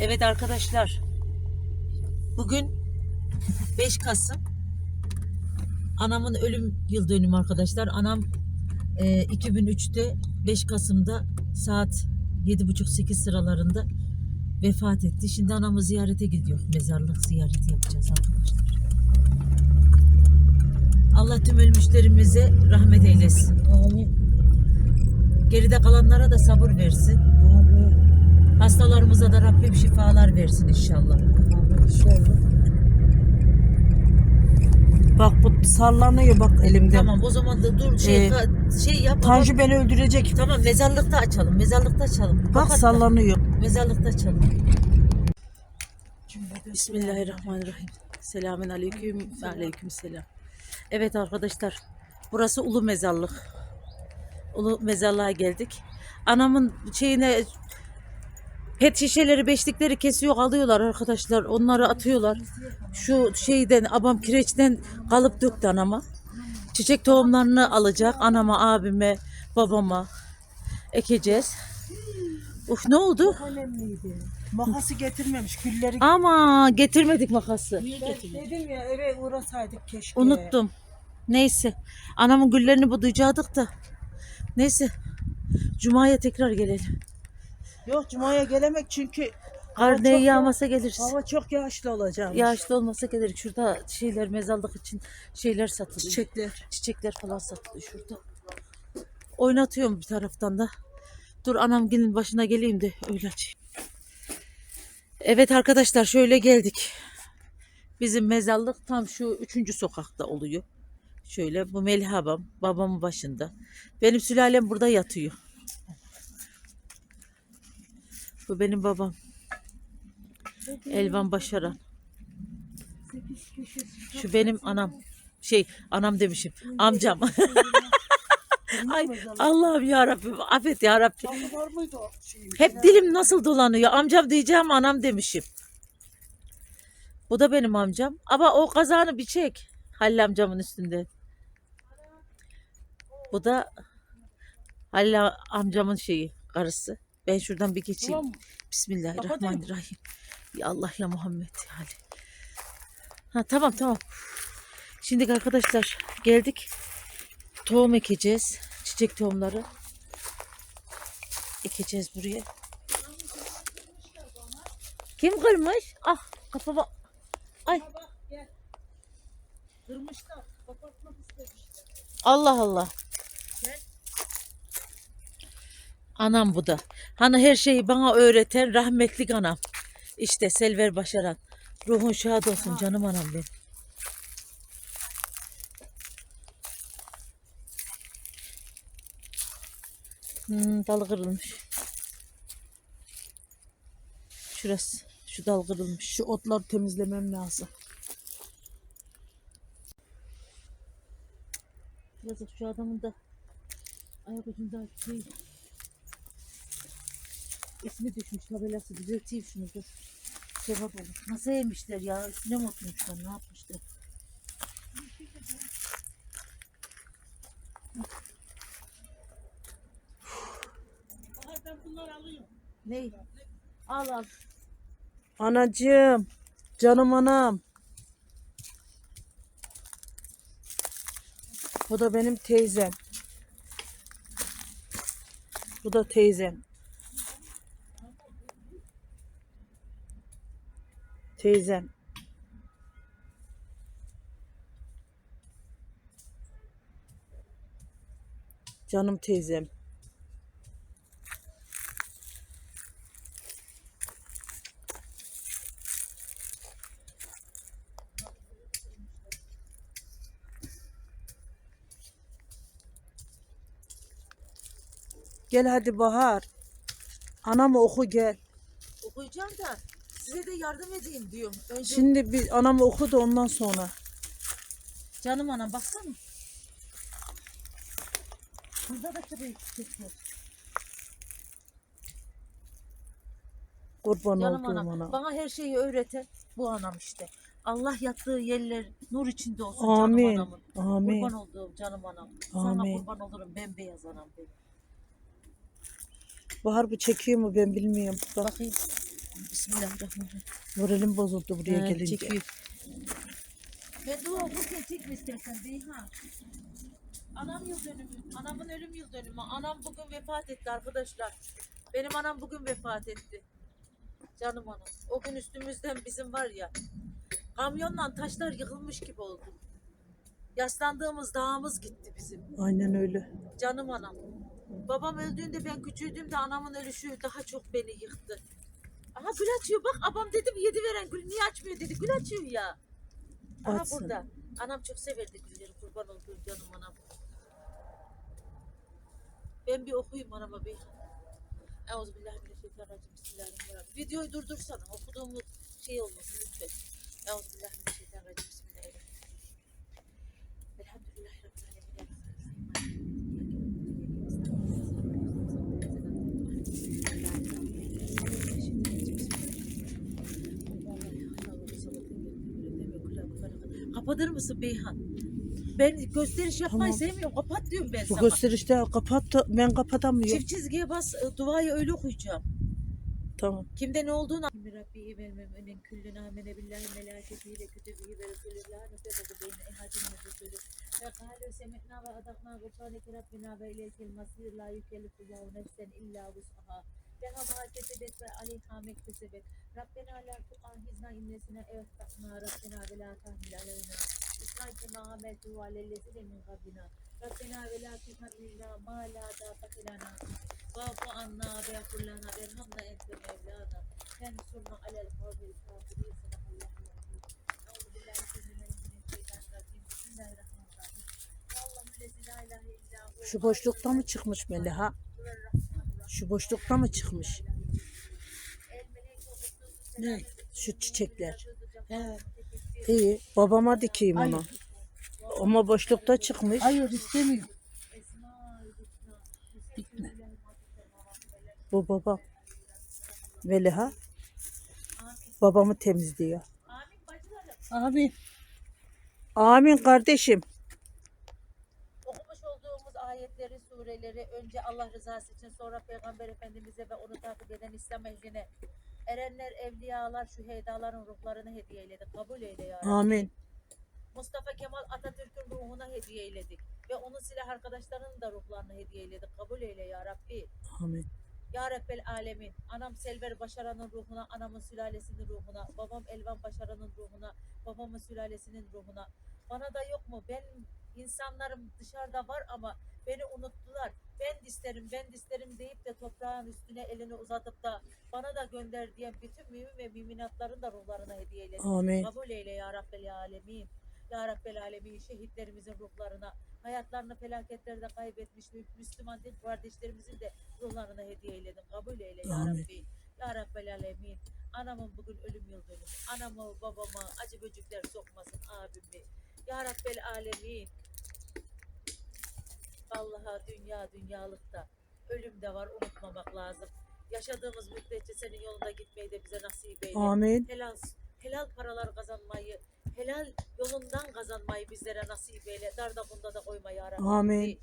Evet arkadaşlar. Bugün 5 Kasım. Anamın ölüm yıl dönümü arkadaşlar. Anam e, 2003'te 5 Kasım'da saat 7.30-8 sıralarında vefat etti. Şimdi anamı ziyarete gidiyor. Mezarlık ziyareti yapacağız arkadaşlar. Allah tüm ölmüşlerimize rahmet eylesin. Amin. Geride kalanlara da sabır versin. Hastalarımıza da Rabbim şifalar versin inşallah. İnşallah. Bak bu sallanıyor bak elimde. Tamam o zaman da dur şey Ee, ka- şey yap. Tanju beni öldürecek. Tamam mezarlıkta açalım. Mezarlıkta açalım. Bak Kapat da. sallanıyor. Mezarlıkta açalım. Bismillahirrahmanirrahim. Selamün aleyküm. Aleyküm selam. Evet arkadaşlar. Burası Ulu Mezarlık. Ulu Mezarlığa geldik. Anamın şeyine pet şişeleri, beşlikleri kesiyor, alıyorlar arkadaşlar. Onları atıyorlar. Şu şeyden, abam kireçten kalıp döktü anama. Çiçek tohumlarını alacak. Anama, abime, babama ekeceğiz. Uf ne oldu? Önemliydi. Makası getirmemiş. Gülleri Ama getirmedik makası. Dedim ya eve uğrasaydık keşke. Unuttum. Neyse. Anamın güllerini budayacaktık da. Neyse. Cuma'ya tekrar gelelim. Yok Cuma'ya gelemek çünkü Kar ne ya- yağmasa geliriz. hava çok yağışlı olacak. Yağışlı olmasa geliriz. Şurada şeyler mezarlık için şeyler satılıyor. Çiçekler. Çiçekler falan satılıyor şurada. Oynatıyorum bir taraftan da. Dur anam gelin başına geleyim de öyle açayım. Evet arkadaşlar şöyle geldik. Bizim mezarlık tam şu üçüncü sokakta oluyor. Şöyle bu Melih abam babamın başında. Benim sülalem burada yatıyor. Bu benim babam. Elvan Başaran. Şu benim anam. Şey anam demişim. Amcam. Ay Allah'ım ya Rabbim affet ya Rabbim. Hep dilim nasıl dolanıyor. Amcam diyeceğim anam demişim. Bu da benim amcam. Ama o kazanı bir çek. Halil amcamın üstünde. Bu da Halil amcamın şeyi karısı. Ben şuradan bir geçeyim. Tamam? Bismillahirrahmanirrahim. Ya Allah ya Muhammed ya Ali. Ha tamam tamam. Şimdi arkadaşlar geldik. Tohum ekeceğiz. Çiçek tohumları. Ekeceğiz buraya. Kim kırmış? Ah kafama. Ay. Kırmışlar. Kapatmak istemişler. Allah Allah. Anam bu da. Hani her şeyi bana öğreten rahmetli anam. İşte Selver Başaran. Ruhun şad olsun canım anam benim. Hmm, dalı kırılmış. Şurası. Şu dal kırılmış. Şu otları temizlemem lazım. Yazık şu adamın da ayak ucunda şey ismi düşmüş tabelası düzelteyim şunu dur. Sevap olur. Nasıl yemişler ya? Üstüne mi oturmuşlar? Ne yapmışlar? Ne? Al al. Anacığım. Canım anam. Bu da benim teyzem. Bu da teyzem. Teyzem. Canım teyzem. Gel hadi Bahar. Anamı oku gel. Okuyacağım da size de yardım edeyim diyorum. Önce Şimdi bir anamı oku da ondan sonra. Canım anam baksana. Burada da tabii çiçek var. Kurban Canım olduğum anam. anam. Bana her şeyi öğreten bu anam işte. Allah yattığı yerler nur içinde olsun Amin. canım anamın. Amin. Kurban olduğum canım anam. Sana Amin. kurban olurum bembeyaz anam benim. Bahar bu çekiyor mu ben bilmiyorum. Bak Bakayım. Bismillahirrahmanirrahim. Moralim bozuldu buraya Ha, gelince. çekiyor. De o bugün çekme istersen Beyhan. Anam yıl dönümü, anamın ölüm yıl dönümü. Anam bugün vefat etti arkadaşlar. Benim anam bugün vefat etti. Canım anam. O gün üstümüzden bizim var ya. Kamyonla taşlar yıkılmış gibi oldu. Yaslandığımız dağımız gitti bizim. Aynen öyle. Canım anam. Babam öldüğünde ben küçüğüydüm de anamın ölüşü daha çok beni yıktı. Aha gül açıyor bak abam dedim yedi veren gül niye açmıyor dedi gül açıyor ya. Aha Açsın. burada. Anam çok severdi gülleri kurban olduğum canım anam. Ben bir okuyayım anama bir. Euzubillahimineşşeytanirracim. Bismillahirrahmanirrahim. Videoyu durdursana. Okuduğumuz şey olmasın lütfen. Euzubillahimineşşeytanirracim. Bismillahirrahmanirrahim. Elhamdülillahi Rabbil alemin. Kapatır mısın Beyhan? Ben gösteriş yapmayı Tamam. sevmiyorum. Kapat diyorum ben Bu sana. gösterişte kapat ben kapatamıyorum. Çift çizgiye bas, e, duayı öyle okuyacağım. Tamam. Kimde ne olduğunu Rabbi ve mü'minin küllüne amene billahi melâketihi ve kütübihi ve resulü la nefedu beyne ehadin ve resulü ve kâlü semetna ve adakna gufraneke Rabbina ve ileykel masir la yükellifullahu nefsen illa vus'aha leha ma kesebet ve aleyha mektesebet Rabbena la tuahizna innesine evtakna Rabbena ve la tahmil aleyna İsrail'de ma ameltu ve alellezine min gabbina Rabbena ve la tuhammilna ma la taqate lana. Vafu anna ve yakullana ve hamna ente mevlana. Tensurna alel kavmil kafirin Sadakallahu aleyhi Euzu billahi mineşşeytanirracim Bismillahirrahmanirrahim. Şu boşlukta mı çıkmış Meliha? Şu boşlukta mı çıkmış? Ne? Şu çiçekler. He. İyi. Babama dikeyim onu. Ama boşlukta çıkmış. Hayır istemiyorum. Bu baba. Meliha. Babamı temizliyor. Amin. Amin kardeşim. Sureleri önce Allah rızası için sonra Peygamber Efendimiz'e ve onu takip eden İslam ehline erenler, evliyalar, şühedaların ruhlarını hediye eyledik. Kabul eyle ya Rabbi. Amin. Mustafa Kemal Atatürk'ün ruhuna hediye eyledik. Ve onun silah arkadaşlarının da ruhlarını hediye eyledik. Kabul eyle ya Rabbi. Amin. Ya Rabbel Alemin. Anam Selver Başaran'ın ruhuna, anamın sülalesinin ruhuna, babam Elvan Başaran'ın ruhuna, babamın sülalesinin ruhuna. Bana da yok mu? Ben insanlarım dışarıda var ama beni unuttular. Ben isterim, ben isterim deyip de toprağın üstüne elini uzatıp da bana da gönder diyen bütün mümin ve müminatların da ruhlarına hediye eylesin. Amin. Kabul eyle ya Rabbel Alemin. Ya Rabbel Alemin şehitlerimizin ruhlarına, hayatlarını felaketlerde kaybetmiş mü- Müslüman din kardeşlerimizin de ruhlarına hediye eyledim. Kabul eyle ya Amin. Rabbi. Ya Rabbel Alemin. Anamın bugün ölüm yıl dönümü. Anamı babama acı böcekler sokmasın abimi. Ya Rabbel Alemin. Vallahi dünya dünyalıkta. Ölüm de var unutmamak lazım. Yaşadığımız müddetçe senin yolunda gitmeyi de bize nasip eyle Amin. helal helal paralar kazanmayı, helal yolundan kazanmayı bizlere nasip eyle. Darda bunda da koyma ya Rabbi. Amin.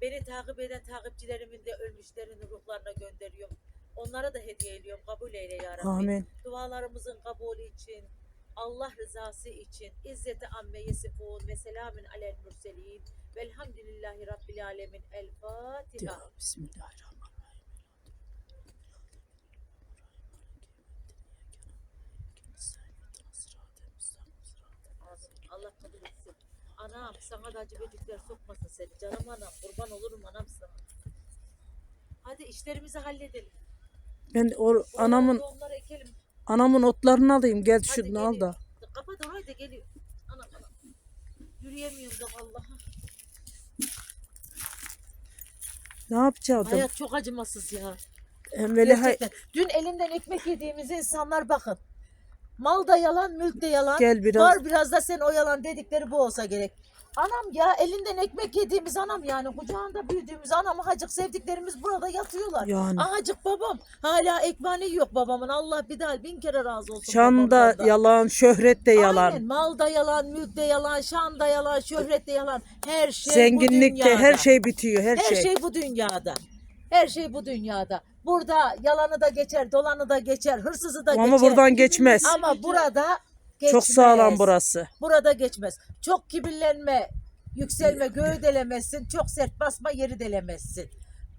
Beni takip eden takipçilerimin de ölmüşlerin ruhlarına gönderiyorum. Onlara da hediye ediyorum. Kabul eyle ya Rabbi. Amin. Dualarımızın kabulü için, Allah rızası için, İzzeti amme yesifun ve selamün alel mürselin. Velhamdülillahi Rabbil alemin. El Fatiha. Bismillahirrahmanirrahim. Allah kabul etsin. Anam sana da acı böcekler sokmasın seni. Canım anam kurban olurum anam sana. Hadi işlerimizi halledelim. Ben o anamın ekelim. anamın otlarını alayım. Gel şunu al da. Kapat orayı da geliyor. Anam anam. Yürüyemiyorum da vallahi. Ne yapacaktım? Hayat çok acımasız ya. E, Meliha Gerçekten. Dün elimden ekmek yediğimiz insanlar bakın. Mal da yalan, mülk de yalan. Gel biraz. Var biraz da sen o yalan dedikleri bu olsa gerek. Anam ya elinden ekmek yediğimiz anam yani kucağında büyüdüğümüz anam hacık sevdiklerimiz burada yatıyorlar. Yani. Ahacık babam hala ekmeği yok babamın Allah bir daha bin kere razı olsun. şan da babamdan da. yalan, şöhret de yalan. Aynen mal da yalan, mülk de yalan, şan da yalan, şöhret de yalan. Her şey bu Zenginlikte dünyada. her şey bitiyor, her, Her şey. şey bu dünyada. Her şey bu dünyada. Burada yalanı da geçer, dolanı da geçer, hırsızı da Ama geçer. buradan geçmez. Ama burada geçmez. Çok sağlam burası. Burada geçmez. Çok kibirlenme, yükselme, göğü delemezsin. Çok sert basma, yeri delemezsin.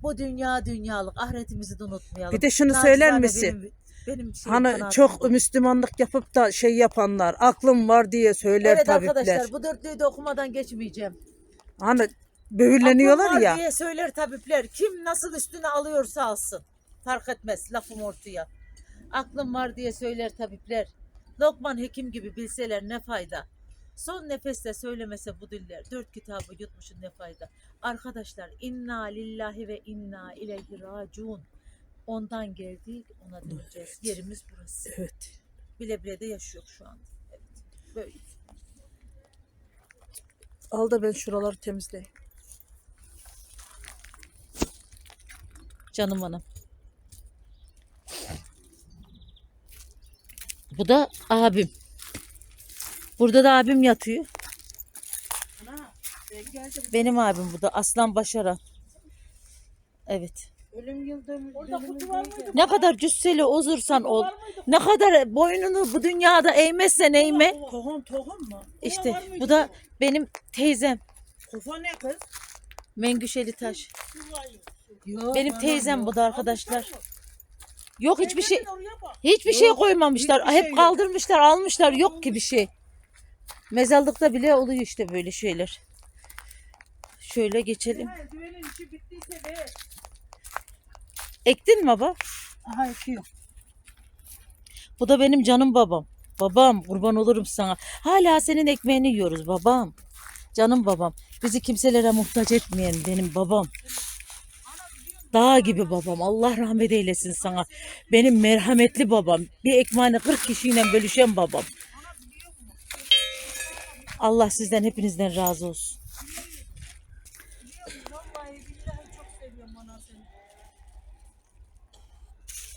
Bu dünya dünyalık. Ahiretimizi de unutmayalım. Bir de şunu söyler misin? Benim, benim Hani çok bu. Müslümanlık yapıp da şey yapanlar aklım var diye söyler Evet tabipler. arkadaşlar bu dörtlüyü de okumadan geçmeyeceğim. Hani böhürleniyorlar Aklım var ya. diye söyler tabipler. Kim nasıl üstüne alıyorsa alsın. Fark etmez lafım ortaya. Aklım var diye söyler tabipler. Lokman hekim gibi bilseler ne fayda. Son nefeste söylemese bu diller. Dört kitabı yutmuşun ne fayda. Arkadaşlar inna lillahi ve inna ileyhi raciun. Ondan geldik ona döneceğiz. Yerimiz burası. Evet. Bile bile de yaşıyor şu anda. Evet. Böyle. Al da ben şuraları temizleyeyim. Canım anam. Bu da abim. Burada da abim yatıyor. Benim abim bu da Aslan Başaran. Evet. Ölüm yıl dönümü. Ne kadar cüsseli ozursan ol. Ne kadar boynunu bu dünyada eğmezsen eğme. Tohum tohum mu? İşte bu da benim teyzem. Kufa ne kız? Mengüşeli Taş. Yok, Benim teyzem bu da arkadaşlar. Yok hiçbir şey. Hiçbir şey Yok, koymamışlar. hiçbir Hep şey yok. kaldırmışlar, almışlar. Yok ki bir şey. Mezarlıkta bile oluyor işte böyle şeyler. Şöyle geçelim. İşi bittiyse. Ektin mi baba? Aha ekiyor. Bu da benim canım babam. Babam kurban olurum sana. Hala senin ekmeğini yiyoruz babam. Canım babam. Bizi kimselere muhtaç etmeyen benim babam. Dağ gibi babam. Allah rahmet eylesin sana. Benim merhametli babam. Bir ekmeğini 40 kişiyle bölüşen babam. Allah sizden hepinizden razı olsun.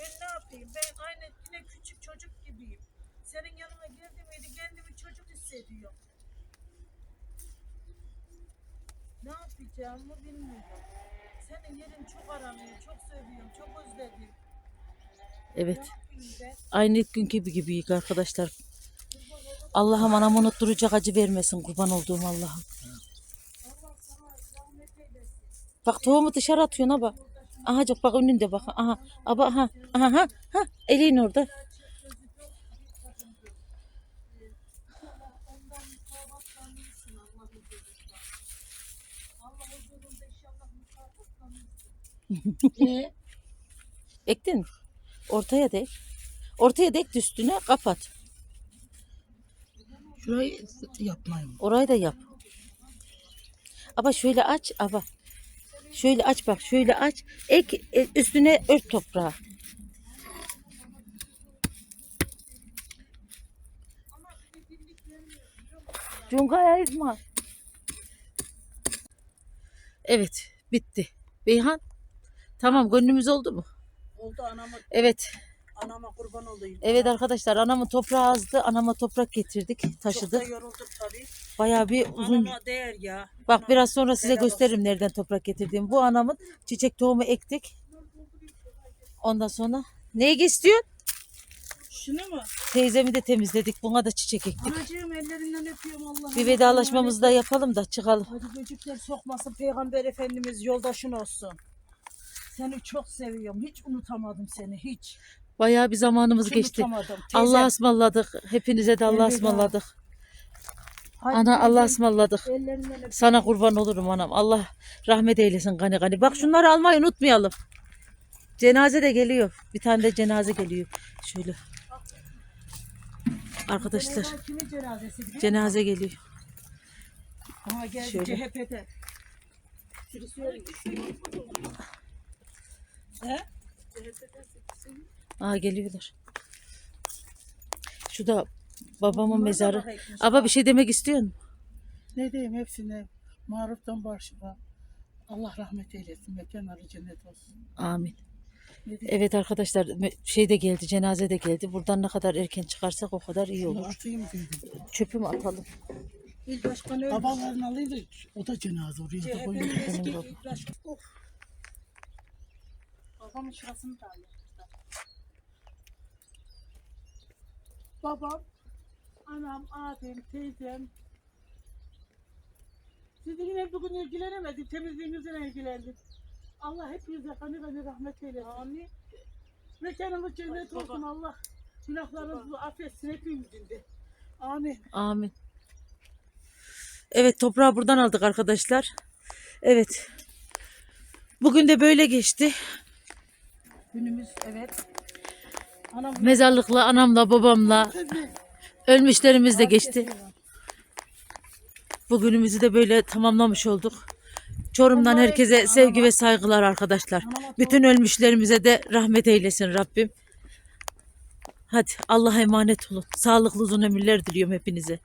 Ben ne yapayım? Ben aynı yine küçük çocuk gibiyim. Senin yanına geldim miydi kendimi çocuk hissediyorum. Ne yapacağımı bilmiyorum. Senin yerin çok aranıyor, çok seviyorum, çok özledim. Evet. Aynı ilk günkü gibi gibiyik arkadaşlar. Allah'ım anam unutturacak acı vermesin kurban olduğum Allah'ım. Bak tohumu dışarı atıyorsun ha bak. Aha bak bak önünde bak. Aha. Aba aha. Aha ha. Ha. Elin orada. Ektin mi? Ortaya dek. Ortaya dek de üstüne kapat. Şurayı yapmayayım. Orayı da yap. Ama şöyle aç. Ama şöyle aç bak. Şöyle aç. Ek e, üstüne ört toprağı. Cungay ayırma. Evet. Bitti. Beyhan. Tamam gönlümüz oldu mu? Oldu anama, Evet. anama kurban olayım. Evet arkadaşlar anamın toprağı azdı. Anama toprak getirdik. Çok da Taşıdık. yorulduk tabii. Bayağı bir uzun Anama değer ya. Bak biraz sonra size helal olsun. gösteririm nereden toprak getirdiğimi. Bu anamın çiçek tohumu ektik. Ondan sonra neyi istiyorsun? Şunu mu? Teyzemi de temizledik. Buna da çiçek ektik. Anacığım ellerinden öpüyorum Allah'ım. Bir vedalaşmamızı da yapalım da çıkalım. Hadi böcekler sokmasın Peygamber Efendimiz yoldaşın olsun. Seni çok seviyorum. Hiç unutamadım seni hiç. Bayağı bir zamanımız Hiç geçti. unutamadım. Teyzem, Allah'a ısmarladık. Hepinize de Allah'a Elveda. ısmarladık. hadi Ana Allah'a teyzem, ısmarladık. Ellerinden öpüyorum. Sana kurban olurum anam. Allah rahmet eylesin gani gani. Bak şunları almayı unutmayalım. Cenaze de geliyor. Bir tane de cenaze geliyor. Şöyle. Arkadaşlar Cenaze Kimin cenazesi biliyor cenaze geliyor. Aha geldi Şöyle. CHP'de. He? Aa geliyorlar. Şu da babamın mezarı. Aba bir şey demek istiyor musun? Ne diyeyim hepsine maruftan başına Allah rahmet eylesin mekanları cennet olsun. Amin. Evet arkadaşlar şey de geldi cenaze de geldi. Buradan ne kadar erken çıkarsak o kadar iyi olur. atayım dedim. Çöpü mü atalım? İl başkanı ölmüş. Babaların alıydı o da cenaze oraya da CHP'nin koyuyor. eski baba. il başkanı. Of. Babamın şurasını da alıyor. Babam, anam, abim, teyzem. Sizinle bugün ilgilenemedik, temizliğinizle ilgilendik. Allah hepinize kanı kanı rahmet eylesin. Amin. Mekanımız cennet Baba. olsun Allah. Günahlarınızı affetsin hepimizin de. Amin. Amin. Evet toprağı buradan aldık arkadaşlar. Evet. Bugün de böyle geçti. Günümüz evet. Anam Mezarlıkla, anamla, babamla, ölmüşlerimiz de geçti. Bugünümüzü de böyle tamamlamış olduk. Çorum'dan herkese sevgi ve saygılar arkadaşlar. Bütün ölmüşlerimize de rahmet eylesin Rabbim. Hadi Allah'a emanet olun. Sağlıklı uzun ömürler diliyorum hepinize.